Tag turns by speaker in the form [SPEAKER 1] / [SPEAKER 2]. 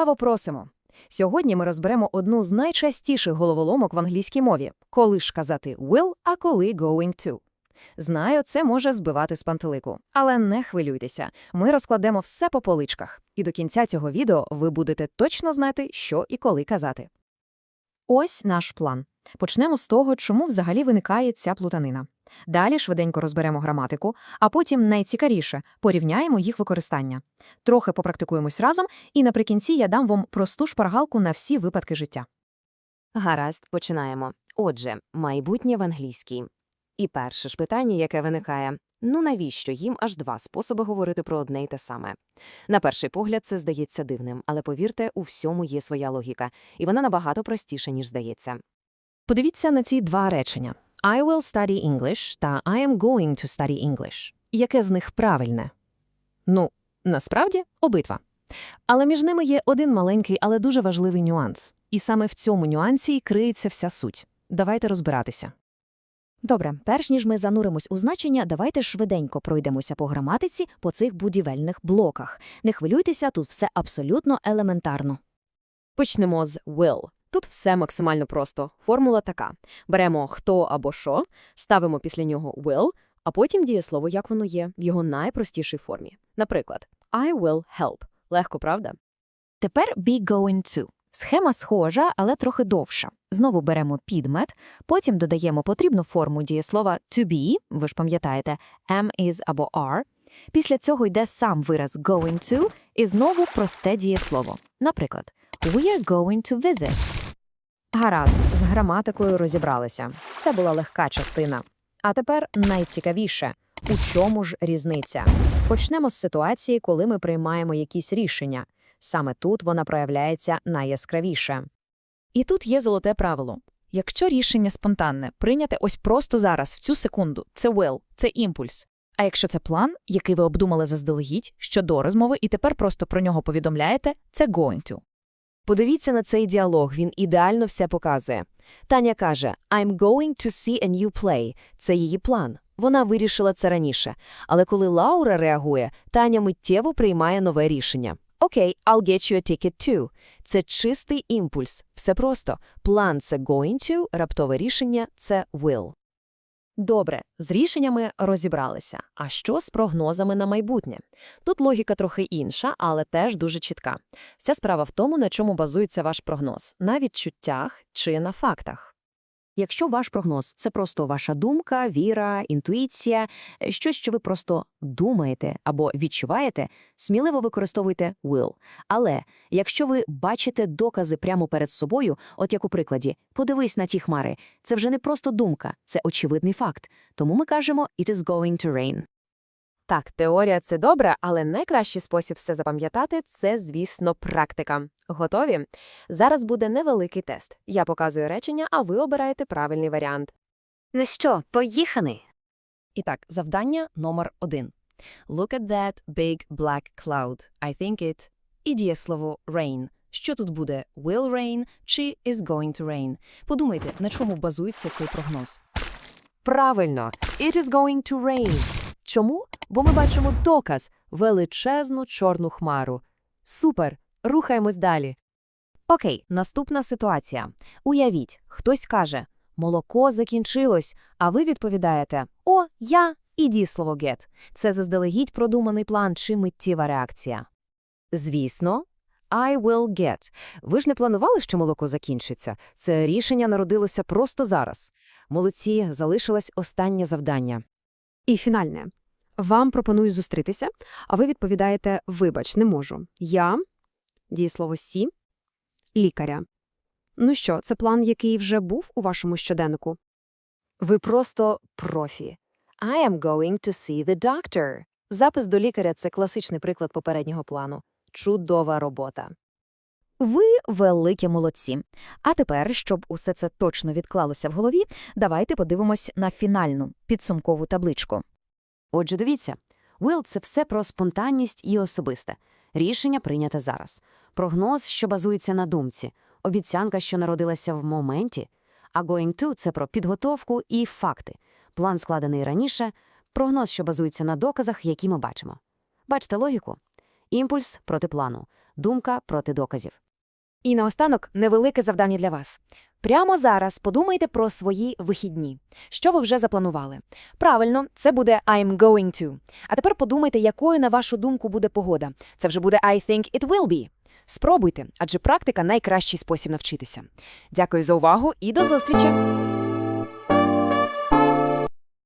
[SPEAKER 1] Ласкаво просимо. Сьогодні ми розберемо одну з найчастіших головоломок в англійській мові. Коли ж казати will, а коли going to. Знаю, це може збивати з пантелику. Але не хвилюйтеся, ми розкладемо все по поличках. І до кінця цього відео ви будете точно знати, що і коли казати. Ось наш план. Почнемо з того, чому взагалі виникає ця плутанина. Далі швиденько розберемо граматику, а потім найцікавіше – порівняємо їх використання. Трохи попрактикуємось разом, і наприкінці я дам вам просту шпаргалку на всі випадки життя.
[SPEAKER 2] Гаразд, починаємо. Отже, майбутнє в англійській. І перше ж питання, яке виникає – ну навіщо їм аж два способи говорити про одне й те саме? На перший погляд це здається дивним, але повірте, у всьому є своя логіка, і вона набагато простіша, ніж здається.
[SPEAKER 1] Подивіться на ці два речення. I will study English та I am going to study English. Яке з них правильне? Ну, насправді, обидва. Але між ними є один маленький, але дуже важливий нюанс. І саме в цьому нюансі й криється вся суть. Давайте розбиратися.
[SPEAKER 3] Добре, перш ніж ми зануримось у значення, давайте швиденько пройдемося по граматиці по цих будівельних блоках. Не хвилюйтеся, тут все абсолютно елементарно.
[SPEAKER 2] Почнемо з will. Тут все максимально просто. Формула така. Беремо хто або що, ставимо після нього will, а потім дієслово, як воно є, в його найпростішій формі. Наприклад, I will help. Легко, правда?
[SPEAKER 3] Тепер be going to. Схема схожа, але трохи довша. Знову беремо підмет, потім додаємо потрібну форму дієслова to be, ви ж пам'ятаєте, am, is або are. Після цього йде сам вираз going to і знову просте дієслово. Наприклад, we are going to visit.
[SPEAKER 1] Гаразд, з граматикою розібралися. Це була легка частина. А тепер найцікавіше – у чому ж різниця? Почнемо з ситуації, коли ми приймаємо якісь рішення. Саме тут вона проявляється найяскравіше. І тут є золоте правило. Якщо рішення спонтанне, прийняте ось просто зараз, в цю секунду, це will, це імпульс. А якщо це план, який ви обдумали заздалегідь, що до розмови, і тепер просто про нього повідомляєте, це going to.
[SPEAKER 2] Подивіться на цей діалог, він ідеально все показує. Таня каже «I'm going to see a new play». Це її план. Вона вирішила це раніше. Але коли Лаура реагує, Таня миттєво приймає нове рішення. Окей, I'll get you a ticket too. Це чистий імпульс. Все просто. План – це going to, раптове рішення – це will.
[SPEAKER 1] Добре, з рішеннями розібралися. А що з прогнозами на майбутнє? Тут логіка трохи інша, але теж дуже чітка. Вся справа в тому, на чому базується ваш прогноз – на відчуттях чи на фактах.
[SPEAKER 3] Якщо ваш прогноз це просто ваша думка, віра, інтуїція, е, щось, що ви просто думаєте або відчуваєте, сміливо використовуйте will. Але якщо ви бачите докази прямо перед собою, от як у прикладі, подивись на ті хмари, це вже не просто думка, це очевидний факт. Тому ми кажемо «it is going to rain».
[SPEAKER 2] Так, теорія – це добре, але найкращий спосіб все запам'ятати – це, звісно, практика. Готові? Зараз буде невеликий тест. Я показую речення, а ви обираєте правильний варіант.
[SPEAKER 3] Ну що, поїхали?
[SPEAKER 1] І так, завдання номер один. Look at that big black cloud. I think it. І дієслово rain. Що тут буде? Will rain чи is going to rain? Подумайте, на чому базується цей прогноз.
[SPEAKER 2] Правильно, it is going to rain. Чому? Бо ми бачимо доказ – величезну чорну хмару. Супер! Рухаємось далі.
[SPEAKER 3] Окей, наступна ситуація. Уявіть, хтось каже «молоко закінчилось», а ви відповідаєте «О, я» і дієслово «get». Це заздалегідь продуманий план чи миттєва реакція.
[SPEAKER 2] Звісно, I will get. Ви ж не планували, що молоко закінчиться? Це рішення народилося просто зараз. Молодці, залишилось останнє завдання.
[SPEAKER 4] І фінальне. Вам пропоную зустрітися, а ви відповідаєте «Вибач, не можу». Я, дієслово «сі», лікаря. Ну що, це план, який вже був у вашому щоденнику?
[SPEAKER 2] Ви просто профі. I am going to see the doctor. Запис до лікаря – це класичний приклад попереднього плану. Чудова робота.
[SPEAKER 3] Ви великі молодці. А тепер, щоб усе це точно відклалося в голові, давайте подивимось на фінальну підсумкову табличку.
[SPEAKER 2] Отже, дивіться, will – це все про спонтанність і особисте. Рішення прийняте зараз. Прогноз, що базується на думці. Обіцянка, що народилася в моменті. А going to – це про підготовку і факти. План складений раніше. Прогноз, що базується на доказах, які ми бачимо. Бачите логіку? Імпульс проти плану, думка проти доказів.
[SPEAKER 1] І наостанок невелике завдання для вас. Прямо зараз подумайте про свої вихідні. Що ви вже запланували? Правильно, це буде I'm going to. А тепер подумайте, якою, на вашу думку, буде погода. Це вже буде I think it will be. Спробуйте, адже практика найкращий спосіб навчитися. Дякую за увагу і до зустрічі!